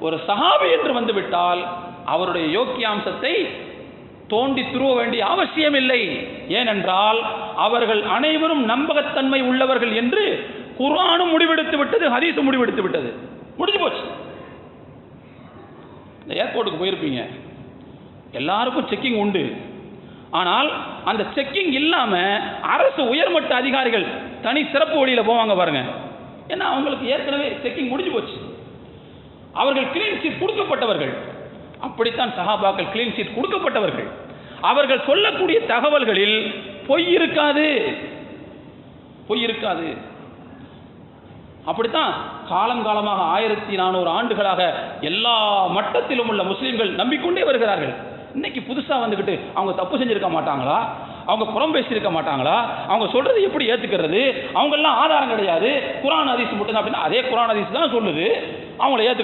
ஒரு சஹாபி என்று வந்துவிட்டால் அவருடைய யோக்கியாம்சத்தை தோண்டி துருவ வேண்டிய அவசியம் இல்லை ஏனென்றால் அவர்கள் அனைவரும் நம்பகத்தன்மை உள்ளவர்கள் என்று குர்ஆனும் முடிவெடுத்து விட்டது ஹதீஸும் முடிவெடுத்து விட்டது. முடிஞ்சு போச்சு. இந்த ஏர்போர்ட்டுக்கு போயிருப்பீங்க. எல்லாருக்கும் செக்கிங் உண்டு. ஆனால் அந்த செக்கிங் இல்லாமல் அரசு உயர்மட்ட அதிகாரிகள் தனி சிறப்பு வழியில் போவாங்க பாருங்க. ஏன்னா அவங்களுக்கு ஏற்கனவே செக்கிங் முடிஞ்சு போச்சு. அவர்கள் கிளீன் சீட் கொடுக்கப்பட்டவர்கள். அப்படித்தான் சஹாபாக்கள் கிளீன் சீட் கொடுக்கப்பட்டவர்கள். அவர்கள் சொல்லக்கூடிய தகவல்களில் பொய் இருக்காது. பொய் இருக்காது. அப்படித்தான் காலங்காலமாக ஆயிரத்தி நானூறு ஆண்டுகளாக எல்லா மட்டத்திலும் உள்ள முஸ்லீம்கள் நம்பிக்கொண்டே வருகிறார்கள். இன்னைக்கு புதுசாக வந்துக்கிட்டு அவங்க தப்பு செஞ்சுருக்க மாட்டாங்களா? அவங்க புறம் பேசியிருக்க மாட்டாங்களா? அவங்க சொல்றது எப்படி ஏற்றுக்கிறது அவங்கெல்லாம் ஆதாரம் கிடையாது. குரான் ஹதீஸ் மட்டும்தான் அப்படின்னா அதே குரான் ஹதீஸ் தான் சொல்லுது. அவங்கள ஏற்று